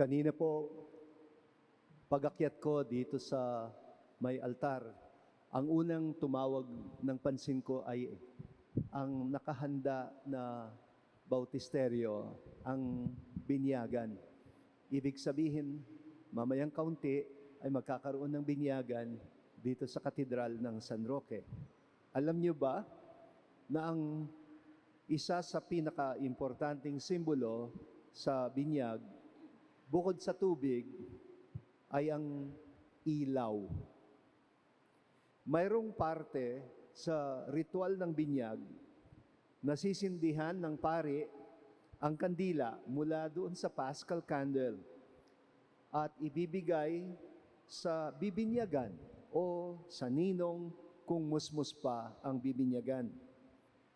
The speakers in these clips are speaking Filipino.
Kanina po, pagakyat ko dito sa may altar, ang unang tumawag ng pansin ko ay ang nakahanda na bautisteryo, ang binyagan. Ibig sabihin, mamayang kaunti ay magkakaroon ng binyagan dito sa katedral ng San Roque. Alam niyo ba na ang isa sa pinaka-importanting simbolo sa binyag, bukod sa tubig, ay ang ilaw. Mayroong parte sa ritual ng binyag na sisindihan ng pari ang kandila mula doon sa Paschal candle at ibibigay sa bibinyagan o sa ninong kung musmus pa ang bibinyagan.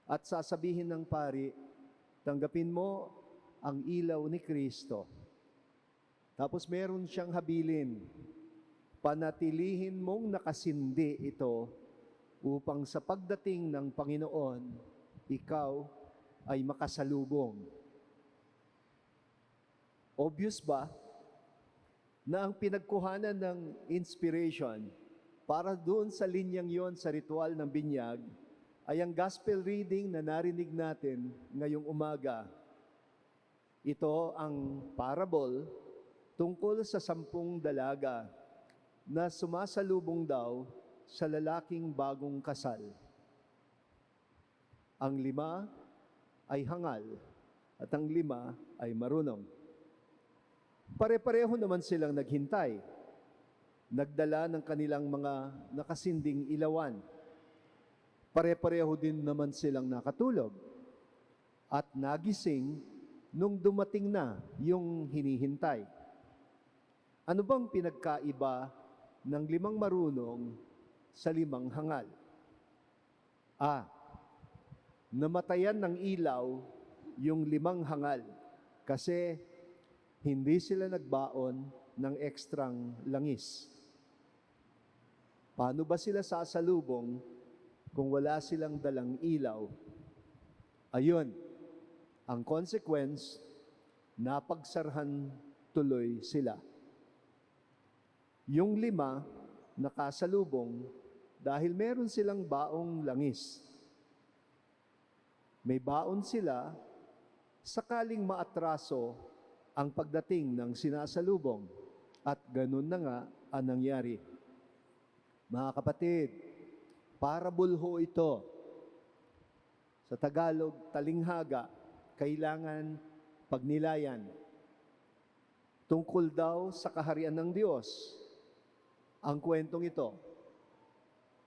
At sasabihin ng pari, tanggapin mo ang ilaw ni Kristo. Tapos meron siyang habilin, panatilihin mong nakasindi ito upang sa pagdating ng Panginoon, ikaw ay makasalubong. Obvious ba na ang pinagkuhanan ng inspiration para doon sa linyang yon sa ritual ng binyag ay ang gospel reading na narinig natin ngayong umaga. Ito ang parable tungkol sa sampung dalaga na sumasalubong daw sa lalaking bagong kasal. Ang lima ay hangal at ang lima ay marunong. Pare-pareho naman silang naghintay. Nagdala ng kanilang mga nakasinding ilawan. Pare-pareho din naman silang nakatulog. At nagising nung dumating na yung hinihintay. Ano bang pinagkaiba ng limang marunong sa limang hangal? A. Namatayan ng ilaw yung limang hangal kasi hindi sila nagbaon ng ekstrang langis. Paano ba sila sasalubong kung wala silang dalang ilaw? Ayun, ang consequence, napagsarhan tuloy sila. Yung lima, nakasalubong dahil meron silang baong langis. May baon sila sakaling maatraso ang pagdating ng sinasalubong at ganun na nga ang nangyari. Mga kapatid, parable ho ito. Sa Tagalog, talinghaga, kailangan pagnilayan. Tungkol daw sa kaharian ng Diyos, ang kwentong ito.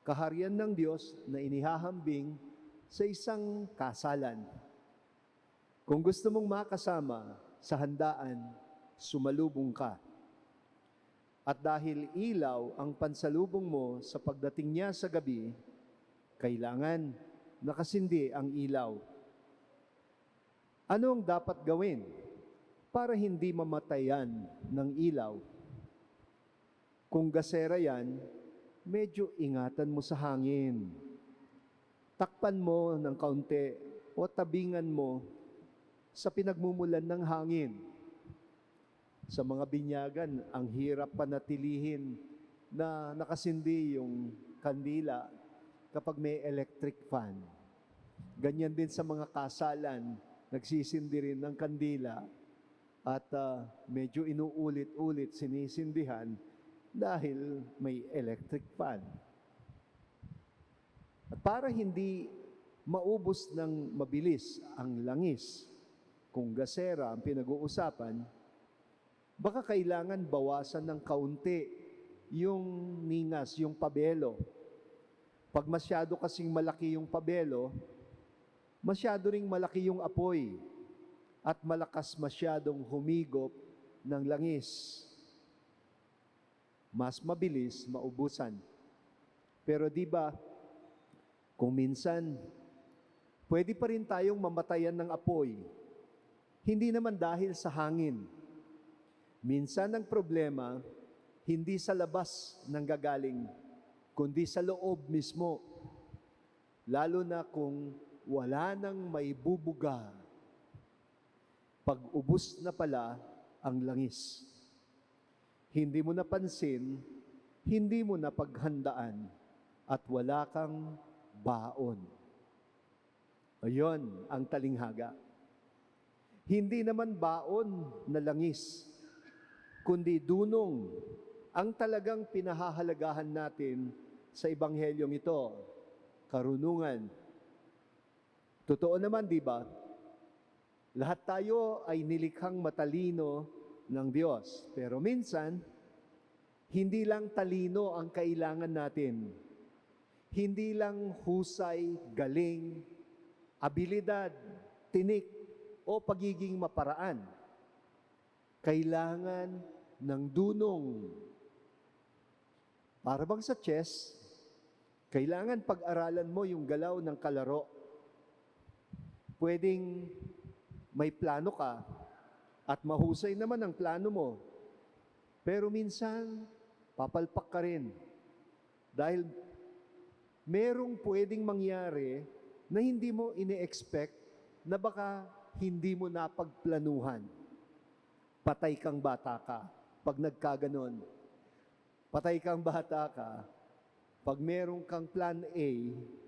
Kaharian ng Diyos na inihahambing sa isang kasalan. Kung gusto mong makasama sa handaan, sumalubong ka. At dahil ilaw ang pansalubong mo sa pagdating niya sa gabi, kailangan nakasindi ang ilaw. Ano ang dapat gawin para hindi mamatayan ng ilaw? Kung gasera yan, medyo ingatan mo sa hangin. Takpan mo ng kaunti o tabingan mo sa pinagmumulan ng hangin. Sa mga binyagan, ang hirap panatilihin na nakasindi yung kandila kapag may electric fan. Ganyan din sa mga kasalan, nagsisindi rin ng kandila at ah, medyo inuulit-ulit sinisindihan dahil may electric fan. At para hindi maubos ng mabilis ang langis, kung gasera ang pinag-uusapan, baka kailangan bawasan ng kaunti yung ningas, yung pabelo. Pag masyado kasing malaki yung pabelo, masyado ring malaki yung apoy at malakas masyadong humigop ng langis. Mas mabilis maubusan. Pero di ba, kung minsan, pwede pa rin tayong mamatayan ng apoy. Hindi naman dahil sa hangin. Minsan ang problema, hindi sa labas nang gagaling, kundi sa loob mismo. Lalo na kung wala nang may bubuga. Pag ubus na pala, ang langis. Hindi mo napansin, hindi mo napaghandaan, at wala kang baon. Ayon ang talinghaga. Hindi naman baon na langis, kundi dunong ang talagang pinahahalagahan natin sa ebanghelyong ito, karunungan. Totoo naman, di ba? Lahat tayo ay nilikhang matalino ng Diyos. Pero minsan, hindi lang talino ang kailangan natin. Hindi lang husay, galing, abilidad, tinik, o pagiging maparaan. Kailangan ng dunong. Para bang sa chess, kailangan pag-aralan mo yung galaw ng kalaro. Pwedeng may plano ka at mahusay naman ang plano mo. Pero minsan, papalpak ka rin. Dahil merong pwedeng mangyari na hindi mo ine-expect na baka hindi mo napagplanuhan. Patay kang bata ka pag nagkaganon. Patay kang bata ka pag meron kang plan A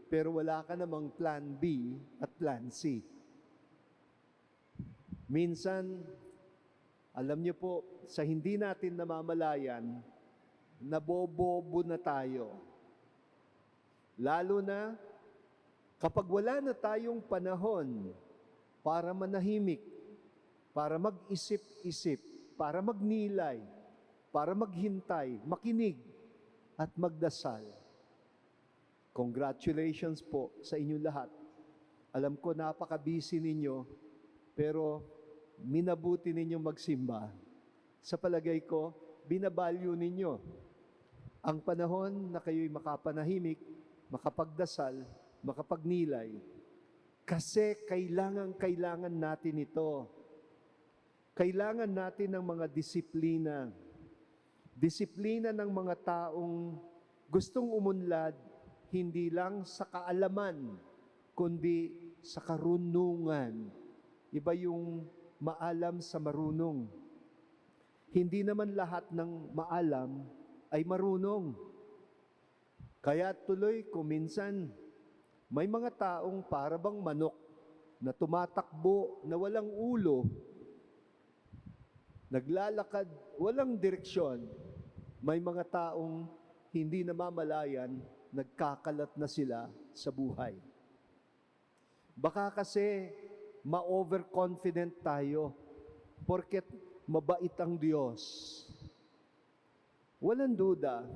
pero wala ka namang plan B at plan C. Minsan, alam niyo po, sa hindi natin namamalayan, nabobobo na tayo. Lalo na kapag wala na tayong panahon para manahimik, para mag-isip-isip, para magnilay, para maghintay, makinig, at magdasal. Congratulations po sa inyong lahat. Alam ko napaka-busy ninyo, pero minabuti ninyong magsimba. Sa palagay ko, binabalyo ninyo ang panahon na kayo'y makapanahimik, makapagdasal, makapagnilay. Kasi kailangan, kailangan natin ito. Kailangan natin ng mga disiplina. Disiplina ng mga taong gustong umunlad hindi lang sa kaalaman, kundi sa karunungan. Iba yung maalam sa marunong. Hindi naman lahat ng maalam ay marunong. Kaya tuloy kuminsan may mga taong para bang manok na tumatakbo na walang ulo, naglalakad, walang direksyon. May mga taong hindi namamalayan, nagkakalat na sila sa buhay. Baka kasi ma-overconfident tayo porket mabait ang Diyos. Walang duda,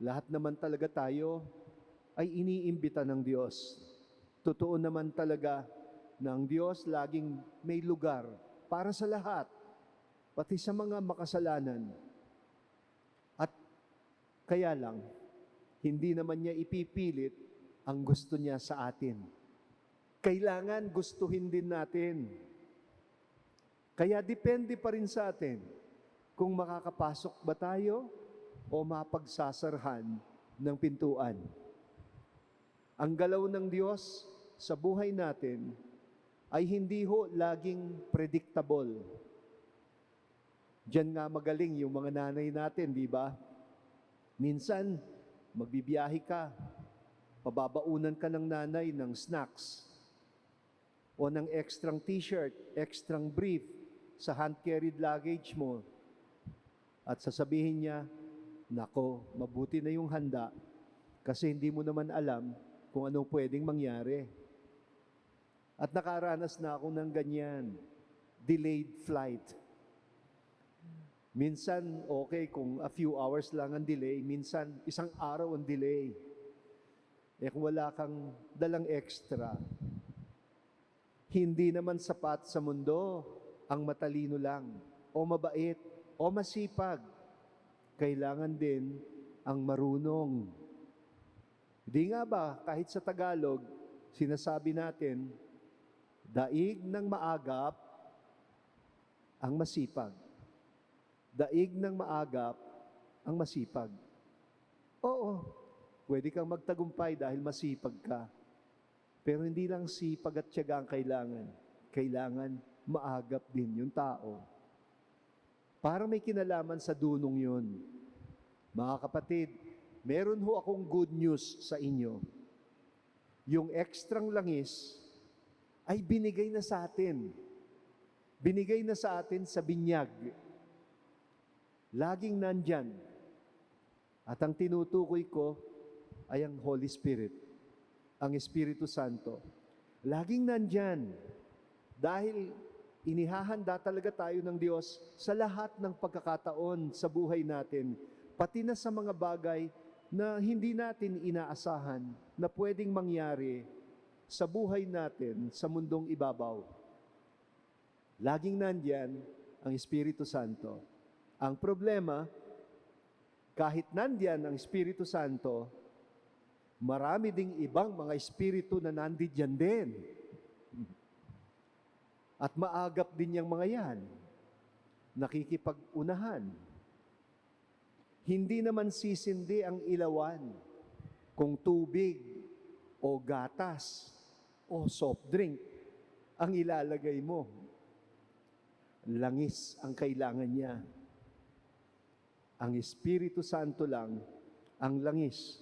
lahat naman talaga tayo ay iniimbita ng Diyos. Totoo naman talaga na ang Diyos laging may lugar para sa lahat, pati sa mga makasalanan. At kaya lang, hindi naman niya ipipilit ang gusto niya sa atin. Kailangan gustuhin din natin. Kaya depende pa rin sa atin kung makakapasok ba tayo o mapagsasarhan ng pintuan. Ang galaw ng Diyos sa buhay natin ay hindi ho laging predictable. Diyan nga magaling yung mga nanay natin, di ba? Minsan, magbibiyahe ka, pababaunan ka ng nanay ng snacks o ng extrang t-shirt, extrang brief sa hand-carried luggage mo. At sasabihin niya, Nako, mabuti na yung handa kasi hindi mo naman alam kung anong pwedeng mangyari. At nakaranas na ako ng ganyan, delayed flight. Minsan, okay, kung a few hours lang ang delay, minsan, isang araw ang delay. Eh kung wala kang dalang extra, hindi naman sapat sa mundo ang matalino lang, o mabait, o masipag. Kailangan din ang marunong. Di nga ba, kahit sa Tagalog, sinasabi natin, daig ng maagap ang masipag. Daig ng maagap ang masipag. Oo, pwede kang magtagumpay dahil masipag ka. Pero hindi lang sipag at tiyaga ang kailangan. Kailangan maagap din yung tao. para may kinalaman sa dunong yun. Mga kapatid, meron ho akong good news sa inyo. Yung ekstrang langis ay binigay na sa atin. Binigay na sa atin sa binyag. Laging nandyan. At ang tinutukoy ko ay ang Holy Spirit, ang Espiritu Santo. Laging nandyan. Dahil inihahanda talaga tayo ng Diyos sa lahat ng pagkakataon sa buhay natin, pati na sa mga bagay na hindi natin inaasahan na pwedeng mangyari sa buhay natin sa mundong ibabaw. Laging nandyan ang Espiritu Santo. Ang problema, kahit nandyan ang Espiritu Santo, marami ding ibang mga espiritu na nandyan din. At maagap din yung mga yan. Nakikipag-unahan. Hindi naman sisindi ang ilawan kung tubig o gatas o soft drink ang ilalagay mo. Langis ang kailangan niya. Ang Espiritu Santo lang ang langis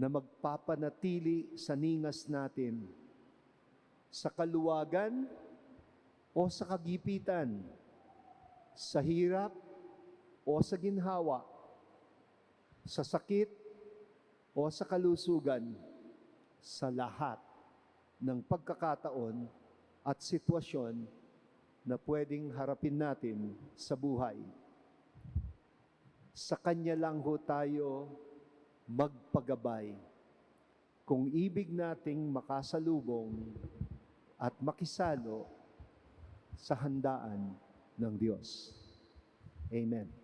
na magpapanatili sa ningas natin sa kaluwagan o sa kagipitan, sa hirap o sa ginhawa, sa sakit o sa kalusugan, sa lahat ng pagkakataon at sitwasyon na pwedeng harapin natin sa buhay. Sa Kanya lang ho tayo magpagabay kung ibig nating makasalubong at makisalo sa handaan ng Diyos. Amen.